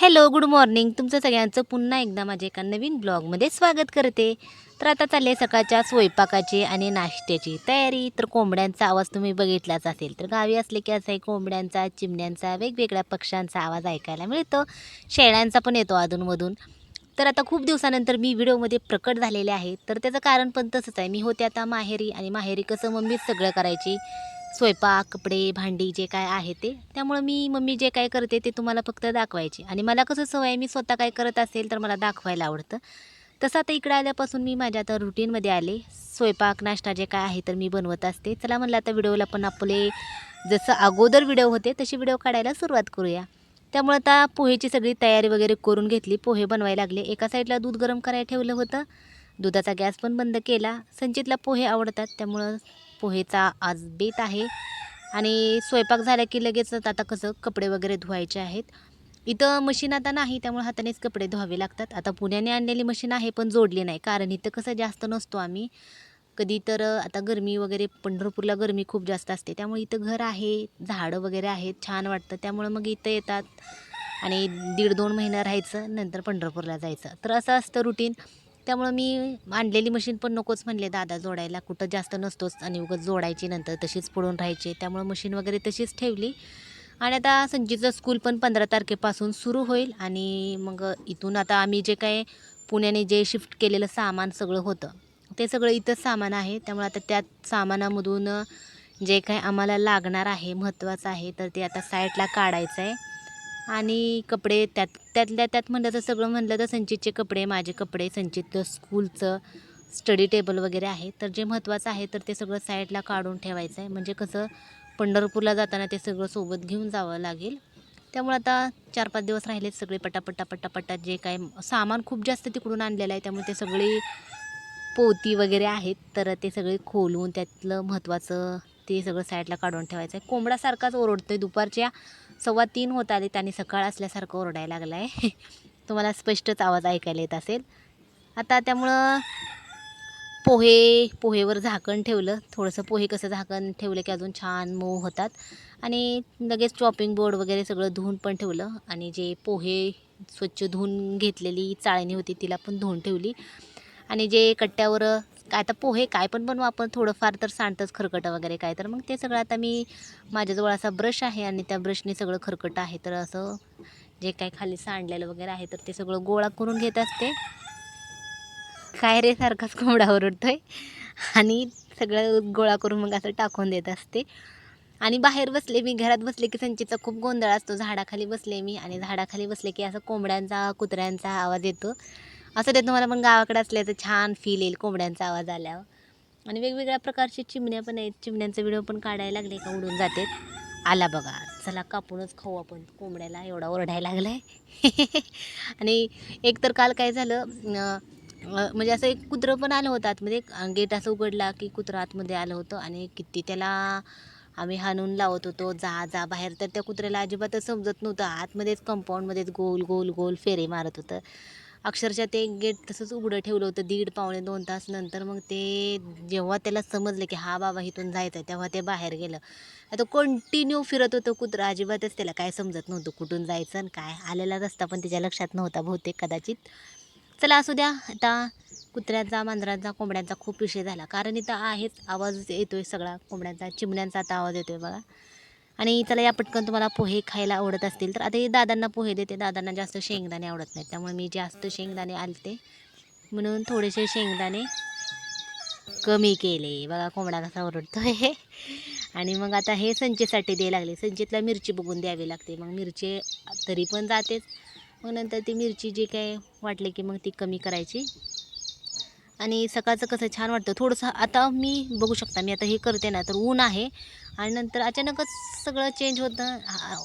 Hello good morning. तुमचं सगळ्यांचं पुन्हा एकदा माझ्या एका नवीन ब्लॉगमध्ये स्वागत करते. तर आता चालले सकाळच्या स्वयंपाकाची आणि नाश्त्याची तयारी. तर कोंबड्यांचा आवाज तुम्ही बघितलाच असेल. तर गावी असले की असाही कोंबड्यांचा चिमण्यांचा वेगवेगळ्या पक्ष्यांचा आवाज ऐकायला मिळतो. शेळ्यांचा पण येतो अधूनमधून. तर आता खूप दिवसानंतर मी व्हिडिओमध्ये प्रकट झालेले आहे. तर त्याचं कारण पण तसंच आहे. मी होते आता माहेरी आणि माहेरी कसं मम्मीच सगळं करायची. स्वयंपाक कपडे भांडी जे काय आहे ते. त्यामुळं मी मम्मी जे काय करते ते तुम्हाला फक्त दाखवायची. आणि मला कसं सवय आहे, मी स्वतः काय करत असेल तर मला दाखवायला आवडतं. तसं आता इकडे आल्यापासून मी माझ्या आता रुटीनमध्ये आले. स्वयंपाक नाश्ता जे काय आहे तर मी बनवत असते. चला म्हणलं आता व्हिडिओला पण आपले जसं अगोदर व्हिडिओ होते तशी व्हिडिओ काढायला सुरुवात करूया. त्यामुळं आता पोहेची सगळी तयारी वगैरे करून घेतली. पोहे बनवायला लागले. एका साईडला दूध गरम करायला ठेवलं होतं. दुधाचा गॅस पण बंद केला. संचितला पोहे आवडतात. त्यामुळं पोहेचा आज बेत आहे. आणि स्वयंपाक झाला की लगेच आता कसं कपडे वगैरे धुवायचे आहेत. इथं मशीन आता नाही त्यामुळे हातानेच कपडे धुवावे लागतात. आता पुण्याने आणलेली मशीन आहे पण जोडली नाही. कारण इथं कसं जास्त नसतो आम्ही. कधी तर आता गरमी वगैरे पंढरपूरला गरमी खूप जास्त असते. त्यामुळे इथं घर आहे झाडं वगैरे आहेत छान वाटतं. त्यामुळं मग इथं येतात. आणि दीड दोन महिना राहायचं नंतर पंढरपूरला जायचं. तर असं असतं रुटीन त्यामुळं मी आणलेली मशीन पण नकोच म्हणले दादा जोडायला कुठं जास्त नसतोच आणि उगाच जोडायची नंतर तशीच पडून राहायची. त्यामुळं मशीन वगैरे तशीच ठेवली. आणि आता संजीचं स्कूल पण पंधरा तारखेपासून सुरू होईल आणि मग इथून आता आम्ही जे काय पुण्याने जे शिफ्ट केलेलं सामान सगळं होतं ते सगळं इथंच सामान आहे. त्यामुळे आता त्यात सामानामधून जे काय आम्हाला लागणार आहे महत्त्वाचं आहे तर ते आता साईडला काढायचं आहे आणि कपडे त्यात त्यातल्या त्यात म्हणलं तर सगळं म्हणलं तर संचितचे कपडे माझे कपडे संचितचं स्कूलचं स्टडी टेबल वगैरे आहे. तर जे महत्त्वाचं आहे तर ते सगळं साईडला काढून ठेवायचं आहे म्हणजे कसं पंढरपूरला जाताना ते सगळं सोबत घेऊन जावं लागेल. त्यामुळे आता चार पाच दिवस राहिलेत सगळे पटापट्टा पटापटा जे काय सामान खूप जास्त तिकडून आणलेलं आहे. त्यामुळे ते सगळी पोती वगैरे आहेत. तर ते सगळे खोलून त्यातलं महत्त्वाचं ते सगळं साईडला काढून ठेवायचं आहे कोंबडासारखाच आहे दुपारच्या सव्वा तीन होत आले त्याने सकाळ असल्यासारखं ओरडायला लागला आहे तुम्हाला स्पष्टच आवाज ऐकायला येत असेल. आता त्यामुळं पोहे पोहेवर झाकण ठेवलं. थोडंसं पोहे कसं झाकण ठेवलं की अजून छान मऊ होतात. आणि लगेच चॉपिंग बोर्ड वगैरे सगळं धुवून पण ठेवलं. आणि जे पोहे स्वच्छ धुवून घेतलेली चाळणी होती तिला पण धुवून ठेवली. आणि जे कट्ट्यावर काय आता पोहे काय पण बनवू आपण थोडंफार तर सांडतंच खरकटं वगैरे काय तर. मग ते सगळं आता मी माझ्याजवळ असा ब्रश आहे आणि त्या ब्रशने सगळं खरकटं आहे. तर असं जे काय खाली सांडलेलं वगैरे आहे तर ते सगळं गोळा करून घेत असते. काय रे सारखाच कोंबडा ओरडतोय. आणि सगळं गोळा करून मग असं टाकून देत असते. आणि बाहेर बसले मी घरात बसले की संचीचा खूप गोंधळ असतो. झाडाखाली बसले मी आणि झाडाखाली बसले की असं कोंबड्यांचा कुत्र्यांचा आवाज येतो. असं ते तुम्हाला पण गावाकडे असल्याचं छान फील येईल कोंबड्यांचा आवाज आल्यावर. आणि वेगवेगळ्या प्रकारचे चिमण्या पण आहेत. चिमण्यांचा व्हिडिओ पण काढायला लागले का उडून जाते. आला बघा. चला कापूनच खाऊ आपण. कोंबड्याला एवढा ओरडायला आहे आणि एक तर काल काय झालं म्हणजे असं एक कुत्रं पण आलं होतं आतमध्ये. गेट असं उघडला की कुत्रं आतमध्ये आलं होतं आणि किती त्याला आम्ही हाणून लावत होतो. जा जा बाहेर. तर त्या कुत्र्याला अजिबातच समजत नव्हतं. आतमध्येच कंपाऊंडमध्येच गोल गोल गोल फेरे मारत होतं. अक्षरशः ते गेट तसंच उघडं ठेवलं होतं दीड पावणे दोन तास नंतर मग ते जेव्हा त्याला समजलं की हा बाबा इथून जायचं आहे तेव्हा ते बाहेर गेलं. आता कंटिन्यू फिरत होतं कुत्रं अजिबातच त्याला काय समजत नव्हतं कुठून जायचं आणि काय. आलेला रस्ता पण त्याच्या लक्षात नव्हता बहुतेक कदाचित. चला असू द्या आता कुत्र्यांचा मांजरांचा कोंबड्यांचा खूप विषय झाला. कारण इथं आहेच आवाज येतोय सगळा कोंबड्यांचा चिमण्यांचा आता आवाज येतोय बघा. आणि चला या पटकन तुम्हाला पोहे खायला आवडत असतील तर आता हे दादांना पोहे देते. दादांना जास्त शेंगदाणे आवडत नाहीत त्यामुळे मी जास्त शेंगदाणे आलते. म्हणून थोडेसे शेंगदाणे कमी केले. बघा कोंबडा कसा ओरडतो आहे आणि मग आता हे संचेसाठी द्यायला लागले. संचेतला मिरची बघून द्यावी लागते. मग मिरची तरी पण जातेच. मग नंतर ती मिरची जी काय वाटली की मग ती कमी करायची. आणि सकाळचं कसं छान वाटतं. थोडंसं आता मी बघू शकता मी आता हे करते ना तर ऊन आहे. आणि नंतर अचानकच सगळं चेंज होतं.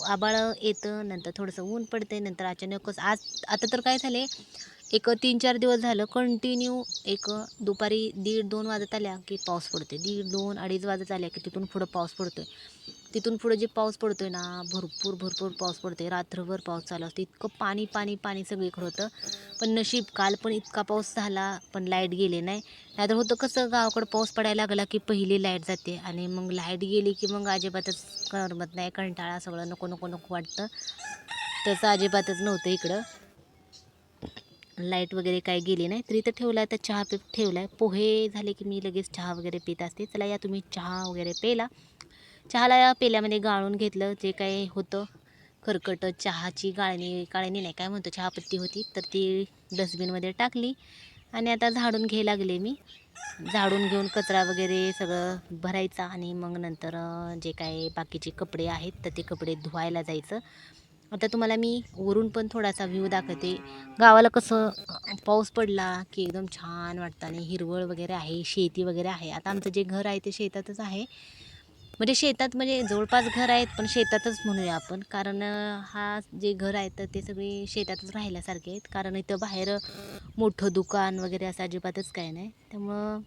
आबाळ येतं नंतर थोडंसं ऊन पडते नंतर अचानकच आज आता तर काय झाले एक तीन चार दिवस झालं कंटिन्यू एक दुपारी दीड दोन वाजत आल्या की पाऊस पडते दीड दोन अडीच वाजत आल्या की तिथून पुढं पाऊस पडतोय. तिथून पुढं जे पाऊस पडतो आहे ना भरपूर भरपूर पाऊस पडतो आहे रात्रभर पाऊस चालू असतो. इतकं पाणी पाणी पाणी सगळीकडं होतं. पण नशीब काल पण इतका पाऊस झाला पण लाइट गेले नाही. नाहीतर होतं कसं गावाकडं पाऊस पडायला लागला की पहिली लाइट जाते. आणि मग लाइट गेली की मग अजिबातच करमत नाही. कंटाळा सगळं नको नको नको वाटतं. तसं अजिबातच नव्हतं इकडं. लाइट वगैरे काय गेली नाही. तरी तर ठेवला तर चहा पी ठेवला आहे. पोहे झाले की मी लगेच चहा वगैरे पित असते. चला या तुम्ही चहा वगैरे पेला चहाला या पेल्यामध्ये गाळून घेतलं जे काही होतं खरकट चहाची गाळणी गाळणी नाही काय म्हणतो चहापत्ती होती तर ती डस्टबिनमध्ये टाकली आणि आता झाडून घ्यायला लागले मी. झाडून घेऊन कचरा वगैरे सगळं भरायचा आणि मग नंतर जे काय बाकीचे कपडे आहेत तर ते कपडे धुवायला जायचं. आता तुम्हाला मी वरून पण थोडासा व्ह्यू दाखवते. गावाला कसं पाऊस पडला की एकदम छान वाटतं आणि हिरवळ वगैरे आहे शेती वगैरे आहे. आता आमचं जे घर आहे ते शेतातच आहे. म्हणजे शेतात म्हणजे जवळपास घर आहेत पण शेतातच म्हणूया आपण. कारण हा जे घर आहे तर ते सगळे शेतातच राहिल्यासारखे आहेत. कारण इथं बाहेर मोठं दुकान वगैरे असं अजिबातच काय नाही. त्यामुळं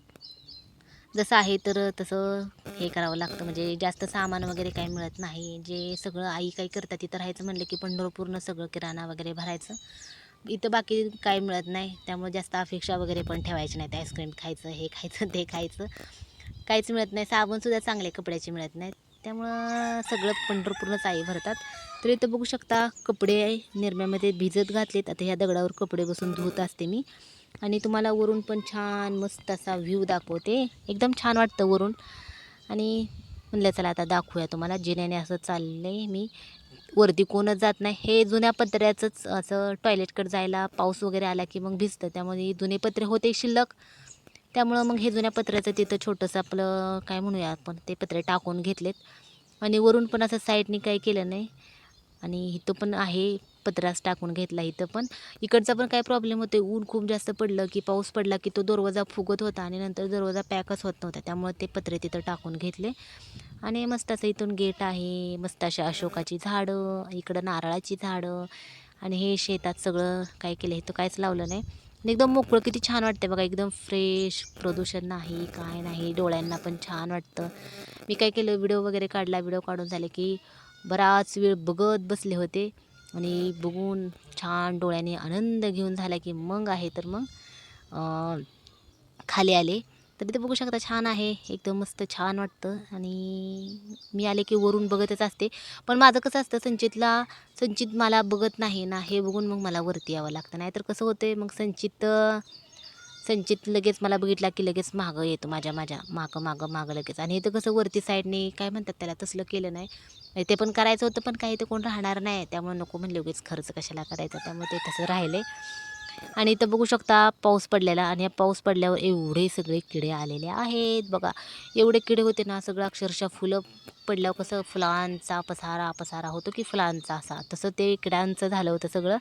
जसं आहे तर तसं हे करावं लागतं. म्हणजे जास्त सामान वगैरे काही मिळत नाही. जे सगळं आई काही करतात तिथं राहायचं म्हणलं की पंढरपूरनं सगळं किराणा वगैरे भरायचं. इथं बाकी काही मिळत नाही. त्यामुळे जास्त अपेक्षा वगैरे पण ठेवायची नाहीत आईस्क्रीम खायचं हे खायचं ते खायचं. काहीच मिळत नाही. साबणसुद्धा चांगले कपड्याचे मिळत नाहीत. त्यामुळं सगळं पंढरपूरनंच आई भरतात. तर इथं बघू शकता कपडे निरम्यामध्ये भिजत घातलेत. आता ह्या दगडावर कपडे बसून धुत असते मी. आणि तुम्हाला वरून पण छान मस्त असा व्ह्यू दाखवते. एकदम छान वाटतं वरून. आणि म्हणलं चला आता दाखवूया तुम्हाला. जिन्याने असं चाललं आहे मी. वरती कोणच जात नाही. हे जुन्या पत्र्याचंच असं टॉयलेटकडे जायला पाऊस वगैरे आला की मग भिजतं. त्यामध्ये जुने पत्रे होते शिल्लक. त्यामुळं मग हे जुन्या पत्र्याचं तिथं छोटंसं आपलं काय म्हणूया आपण ते पत्रे टाकून घेतलेत. आणि वरून पण असं साईडनी काही केलं नाही. आणि इथं पण आहे पत्रास टाकून घेतला इथं पण. इकडचा पण काय प्रॉब्लेम होते ऊन खूप जास्त पडलं की पाऊस पडला की तो दरवाजा फुगत होता आणि नंतर दरवाजा पॅकच होत नव्हता. त्यामुळे ते पत्रे तिथं टाकून घेतले. आणि मस्त असं इथून गेट आहे मस्त अशा अशोकाची झाडं इकडं नारळाची झाडं. आणि हे शेतात सगळं काय केलं हे तर काहीच लावलं नाही. आणि एकदम मोकळं किती छान वाटते बघा. एकदम फ्रेश प्रदूषण नाही काय नाही. डोळ्यांना पण छान वाटतं. मी काय केलं व्हिडिओ वगैरे काढला. व्हिडिओ काढून झाले की बराच वेळ बघत बसले होते. आणि बघून छान डोळ्याने आनंद घेऊन झाला की मग आहे तर मग खाली आले. तर इथे बघू शकता छान आहे. एकदम मस्त छान वाटतं. आणि मी आले की वरून बघतच असते. पण माझं कसं असतं संचितला संचित मला बघत नाही ना हे बघून मग मला वरती यावं लागतं. नाहीतर कसं होतं मग संचित संचित लगेच मला बघितला की लगेच मागं येतो माझ्या माझ्या मागं मागं मागं लगेच. आणि इथं कसं वरती साईडने काय म्हणतात त्याला तसलं केलं नाही. म्हणजे ते पण करायचं होतं पण काही ते कोण राहणार नाही. त्यामुळे नको म्हणले लगेच खर्च कशाला करायचा. त्यामुळे ते तसं राहिले आणि इथं बघू शकता पाऊस पडलेला आणि या पाऊस पडल्यावर एवढे सगळे किडे आलेले आहेत. बघा एवढे किडे होते ना सगळं अक्षरशः फुलं पडल्यावर कसं फुलांचा पसारा पसारा होतो की फुलांचा असा. तसं ते किड्यांचं झालं होतं सगळं.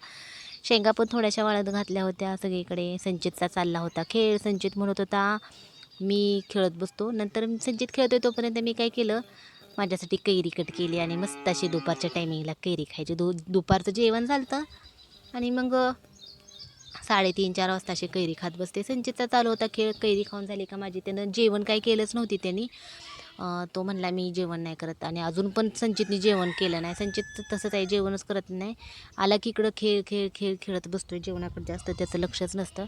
शेंगा पण थोड्याशा वाळत घातल्या होत्या सगळीकडे. संचितचा चालला होता खेळ. संचित म्हणत होता मी खेळत बसतो. नंतर संचित खेळतोय तोपर्यंत मी काय केलं माझ्यासाठी कैरी कट केली आणि मस्त अशी दुपारच्या टायमिंगला कैरी खायची. दु दुपारचं जेवण झालं आणि मग साडेतीन चार वाजता अशी कैरी खात बसते. संचितचा चालू होता खेळ कैरी खाऊन झाली का माझी त्यानं जेवण काही केलंच नव्हती त्यांनी. तो म्हणला मी जेवण नाही करत. आणि अजून पण संचितने जेवण केलं नाही. संचित तसंच आहे जेवणच करत नाही. आला की इकडं खेळ खेळ खेळ खेळत बसतोय. जेवणाकडे जास्त त्याचं लक्षच नसतं.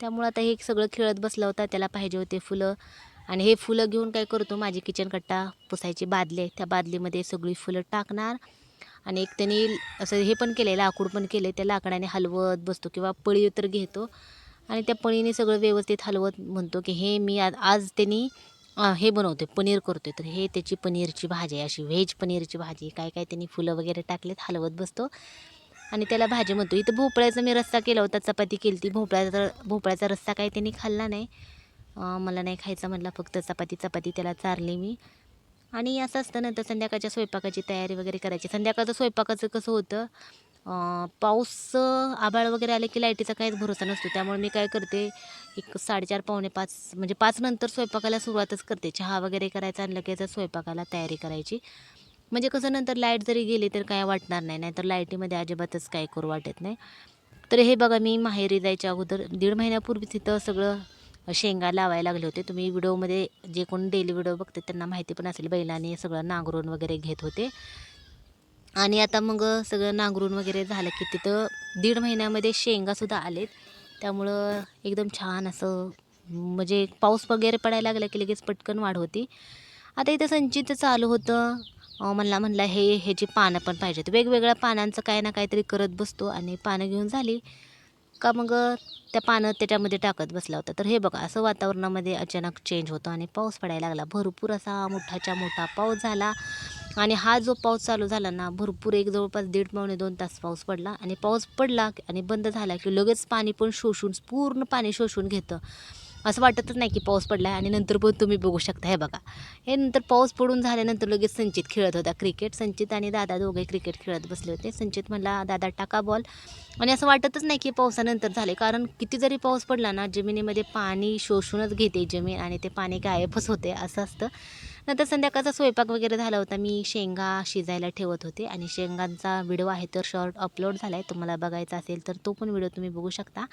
त्यामुळं आता हे सगळं खेळत बसला होता. त्याला पाहिजे होते फुलं. आणि हे फुलं घेऊन काय करतो? माझी किचन कट्टा पुसायची बादली आहे. त्या बादलीमध्ये सगळी फुलं टाकणार. आणि एक त्यांनी असं हे पण केलं आहे लाकूड पण केलं आहे त्या लाकडाने हलवत बसतो किंवा पळी तर घेतो. आणि त्या पळीने सगळं व्यवस्थित हलवत म्हणतो की हे मी आज आज त्यांनी हे हे आहे पनीर करतोय. तर हे त्याची पनीरची भाजी आहे अशी व्हेज पनीरची भाजी काय काय त्यांनी फुलं वगैरे टाकलेत हलवत बसतो. आणि त्याला भाजी म्हणतो इथं भोपळ्याचा मी रस्सा केला होता चपाती केली ती भोपळ्याचा भोपळ्याचा रस्सा काय त्यांनी खाल्ला नाही. मला नाही खायचा म्हटला फक्त चपाती चपाती त्याला चारली मी. आणि असं असतं नंतर संध्याकाळच्या स्वयंपाकाची तयारी वगैरे करायची. संध्याकाळचं स्वयंपाकाचं कसं होतं पाऊस आभाळ वगैरे आले की लाईटीचा काहीच भरोसा नसतो. त्यामुळे मी काय करते एक साडेचार पावणे पाच म्हणजे पाच नंतर स्वयंपाकाला सुरुवातच करते. चहा वगैरे करायचा आणि लगेच स्वयंपाकाला तयारी करायची. म्हणजे कसं नंतर लाइट जरी गेली तर काय वाटणार नाही. नाहीतर लाईटीमध्ये अजिबातच काय करू वाटत नाही. तर हे बघा मी माहेरी जायच्या अगोदर दीड महिन्यापूर्वी तिथं सगळं शेंगा लावायला लागले होते. तुम्ही व्हिडिओमध्ये जे कोण डेली व्हिडिओ बघते त्यांना माहिती पण असेल. बैलाने सगळं नांगरून वगैरे घेत होते. आणि आता मग सगळं नांगरून वगैरे झालं की तिथं दीड महिन्यामध्ये शेंगासुद्धा आलेत. त्यामुळं एकदम छान असं म्हणजे पाऊस वगैरे पडायला लागला की लगेच पटकन वाढ होती. आता इथं संचित चालू होतं. अं, म्हणला म्हणला हे ह्याची पानं पण पाहिजेत. वेगवेगळ्या पानांचं काय ना काहीतरी करत बसतो. आणि पानं घेऊन झाली. का मग त्या पानं त्याच्यामध्ये टाकत बसला होता. तर हे बघा असं वातावरणामध्ये अचानक चेंज होतं आणि पाऊस पडायला लागला. भरपूर असा मोठाच्या मोठा पाऊस झाला. आणि हा जो पाऊस चालू झाला ना भरपूर एक जवळपास दीड पावणे दोन तास पाऊस पडला. आणि पाऊस पडला आणि बंद झाला की लगेच पाणी पण शोषून पूर्ण पाणी शोषून घेतं. असं वाटतच नाही की पाऊस पडला आहे आणि नंतर पण तुम्ही बघू शकता. हे बघा. हे नंतर पाऊस पडून झाल्यानंतर लगेच संचित खेळत होता क्रिकेट संचित आणि दादा दोघे क्रिकेट खेळत बसले होते. संचित म्हणला दादा टाका बॉल आणि असं वाटतच नाही की पावसानंतर झाले. कारण किती जरी पाऊस पडला ना जमिनीमध्ये पाणी शोषूनच घेते जमीन आणि ते पाणी गायबच होते असं असतं. नंतर संध्याकाळचा स्वयंपाक वगैरे झाला होता. मी शेंगा शिजायला ठेवत होते आणि शेंगांचा व्हिडिओ आहे तर शॉर्ट अपलोड झाला आहे तुम्हाला बघायचा असेल तर तो पण व्हिडिओ तुम्ही बघू शकता.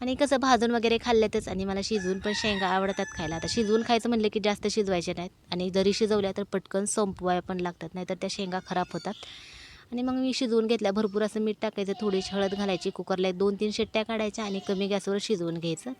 आणि कसं भाजून वगैरे खाल्ल्यातच आणि मला शिजवून पण शेंगा आवडतात खायला. आता शिजवून खायचं म्हणलं की जास्त शिजवायचे नाहीत. आणि जरी शिजवल्या तर पटकन संपवाय पण लागतात नाहीतर त्या शेंगा खराब होतात. आणि मग मी शिजवून घेतल्या भरपूर असं मीठ टाकायचं थोडीशी हळद घालायची कुकरला दोन तीन शिट्ट्या काढायच्या आणि कमी गॅसवर शिजवून घ्यायचं.